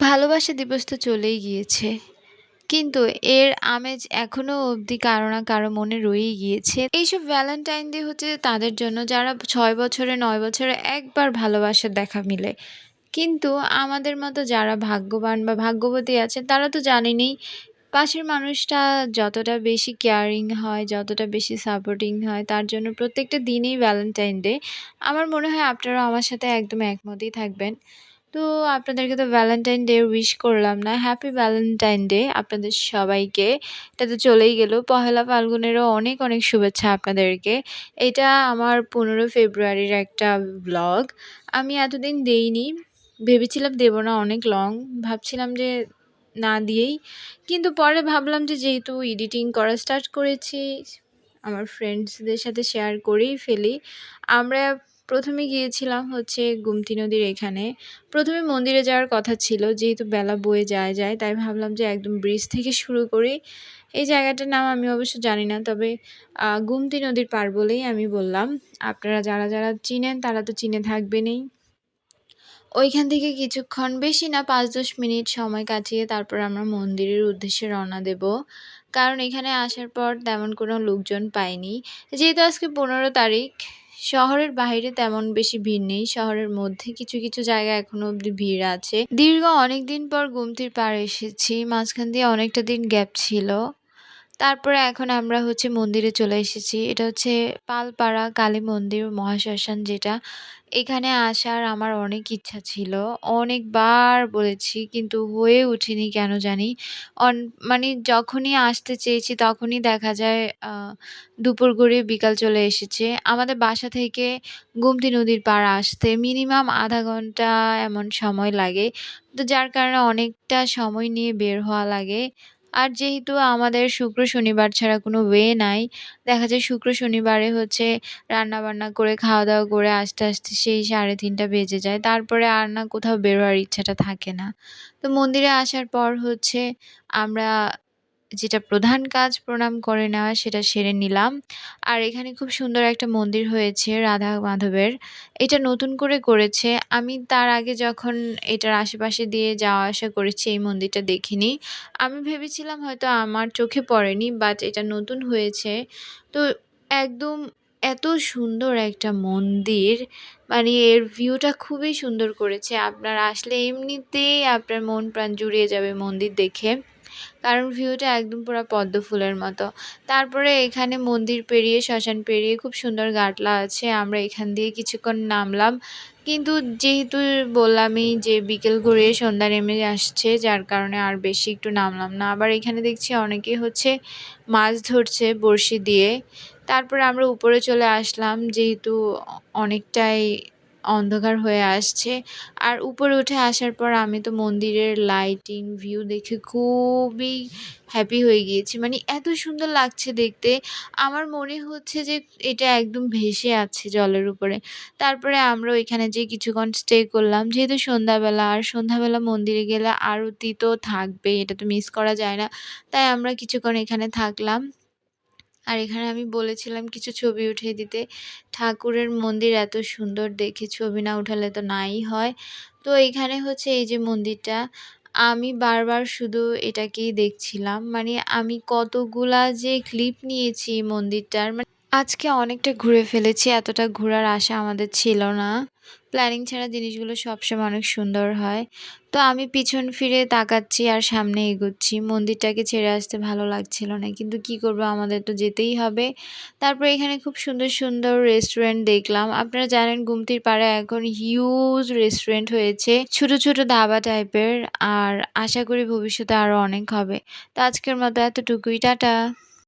ভালোবাসা দিবস তো চলেই গিয়েছে। কিন্তু এর আমেজ এখনও অবধি কারও না কারও মনে রয়েই গিয়েছে। এইসব ভ্যালেন্টাইন ডে হচ্ছে তাদের জন্য যারা ছয় বছরে, নয় বছরে একবার ভালোবাসার দেখা মিলে। কিন্তু আমাদের মতো যারা ভাগ্যবান বা ভাগ্যবতী আছে তারা তো জানেনই, পাশের মানুষটা যতটা বেশি কেয়ারিং হয়, যতটা বেশি সাপোর্টিং হয়, তার জন্য প্রত্যেকটা দিনেই ভ্যালেন্টাইন ডে আমার মনে হয় আপনারাও আমার সাথে একদম একমতই থাকবেন। তো আপনাদেরকে তো ভ্যালেন্টাইন ডে উইশ করলাম না। হ্যাপি ভ্যালেন্টাইন ডে আপনাদের সবাইকে। এটা তো চলেই গেল। পহেলা ফাল্গুনেরও অনেক অনেক শুভেচ্ছা আপনাদেরকে। এটা আমার পনেরো ফেব্রুয়ারির একটা ব্লগ আমি এতদিন দেইনি। ভেবেছিলাম দেবো না অনেক লং ভাবছিলাম যে না দিয়েই। কিন্তু পরে ভাবলাম যে যেহেতু এডিটিং করা স্টার্ট করেছি, আমার ফ্রেন্ডসদের সাথে শেয়ার করেই ফেলি। আমরা প্রথমে গিয়েছিলাম হচ্ছে গুমতি নদীর এখানে। প্রথমে মন্দিরে যাওয়ার কথা ছিল, যেহেতু বেলা বয়ে যায় যায়, তাই ভাবলাম যে একদম ব্রিজ থেকে শুরু করি। এই জায়গাটার নাম আমি অবশ্য জানি না, তবে গুমতি নদীর পার বলেই আমি বললাম। আপনারা যারা যারা চিনেন, তারা তো চিনে থাকবেনই। ওইখান থেকে কিছুক্ষণ, বেশি না পাঁচ দশ মিনিট সময় কাটিয়ে তারপর আমরা মন্দিরের উদ্দেশ্যে রওনা দেব। কারণ এখানে আসার পর তেমন কোনো লোকজন পাইনি। যেহেতু আজকে পনেরো তারিখ শহরের বাইরে তেমন বেশি ভিড় নেই। শহরের মধ্যে কিছু কিছু জায়গা এখনও অব্দি ভিড় আছে। দীর্ঘ অনেকদিন পর গুমতির পাড়ে এসেছি। মাঝখান দিয়ে অনেকটা দিন গ্যাপ ছিল। তারপরে এখন আমরা হচ্ছে মন্দিরে চলে এসেছি। এটা হচ্ছে পালপাড়া কালী মন্দির, মহাশ্মশান যেটা। এখানে আসার আমার অনেক ইচ্ছা ছিল। অনেকবার বলেছি, কিন্তু হয়ে উঠিনি কেন জানি। অন মানে যখনই আসতে চেয়েছি তখনই দেখা যায় দুপুর গড়িয়ে বিকাল চলে এসেছে। আমাদের বাসা থেকে গুমতি নদীর পাড় আসতে মিনিমাম আধা ঘণ্টা এমন সময় লাগে। তো যার কারণে অনেকটা সময় নিয়ে বের হওয়া লাগে। আর যেহেতু আমাদের শুক্র শনিবার ছাড়া কোনো ওয়ে নাই, দেখা যায় শুক্র শনিবারে হচ্ছে রান্না বান্না করে খাওয়া দাওয়া করে আস্তে আস্তে সেই সাড়ে তিনটা বেজে যায়। তারপরে আর না কোথাও বেরোয়ার ইচ্ছাটা থাকে না। তো মন্দিরে আসার পর হচ্ছে আমরা যেটা প্রধান কাজ প্রণাম করে নেওয়া, সেটা সেরে নিলাম। আর এখানে খুব সুন্দর একটা মন্দির হয়েছে রাধা মাধবের। এটা নতুন করে করেছে। আমি তার আগে যখন এটার আশেপাশে দিয়ে যাওয়া আসা করেছি, এই মন্দিরটা দেখিনি। আমি ভেবেছিলাম হয়তো আমার চোখে পড়েনি বাট এটা নতুন হয়েছে। তো একদম এত সুন্দর একটা মন্দির। মানে এর ভিউটা খুবই সুন্দর করেছে। আপনার আসলে এমনিতেই আপনার মন প্রাণ জুড়িয়ে যাবে মন্দির দেখে। কারণ ভিউটা একদম পুরো পদ্ম ফুলের মতো। তারপরে এখানে মন্দির পেরিয়ে, শ্মশান পেরিয়ে খুব সুন্দর গাটলা আছে, আমরা এখান দিয়ে কিছুক্ষণ নামলাম। কিন্তু যেহেতু বললামই যে বিকেল ঘুরিয়ে সন্ধ্যা নেমে আসছে, যার কারণে আর বেশি একটু নামলাম না। আবার এখানে দেখছি অনেকে হচ্ছে মাছ ধরছে বড়শি দিয়ে। তারপরে আমরা উপরে চলে আসলাম, যেহেতু অনেকটাই অন্ধকার হয়ে আসছে। আর উপরে উঠে আসার পর আমি তো মন্দিরের লাইটিং ভিউ দেখে খুবই হ্যাপি হয়ে গিয়েছি। মানে এত সুন্দর লাগছে দেখতে। আমার মনে হচ্ছে যে এটা একদম ভেসে আছে জলের উপরে। তারপরে আমরা ওইখানে যে কিছুক্ষণ স্টে করলাম। যেহেতু সন্ধ্যাবেলা, আর সন্ধ্যাবেলা মন্দিরে গেলে আরতি তো থাকবে এটা তো মিস করা যায় না। তাই আমরা কিছুক্ষণ এখানে থাকলাম। আর এখানে আমি বলেছিলাম কিছু ছবি উঠিয়ে দিতে, ঠাকুরের মন্দির এত সুন্দর দেখে ছবি না উঠালে তো নাই হয়। তো এখানে হচ্ছে এই যে মন্দিরটা, আমি বারবার শুধু এটাকেই দেখছিলাম। মানে আমি কতগুলা যে ক্লিপ নিয়েছি মন্দিরটার মানে আজকে অনেকটা ঘুরে ফেলেছি, এতটা ঘোরার আশা আমাদের ছিল না। প্ল্যানিং ছাড়া জিনিসগুলো সবসময় অনেক সুন্দর হয়। তো আমি পিছন ফিরে তাকাচ্ছি আর সামনে এগোচ্ছি। মন্দিরটাকে ছেড়ে আসতে ভালো লাগছিল না, কিন্তু কি করব, আমাদের তো যেতেই হবে। তারপর এখানে খুব সুন্দর সুন্দর রেস্টুরেন্ট দেখলাম। আপনারা জানেন গুমতির পাড়ে এখন হিউজ রেস্টুরেন্ট হয়েছে, ছোট ছোট ধাবা টাইপের আর আশা করি ভবিষ্যতে আরও অনেক হবে। তো আজকের মতো এতটুকুই, টাটা!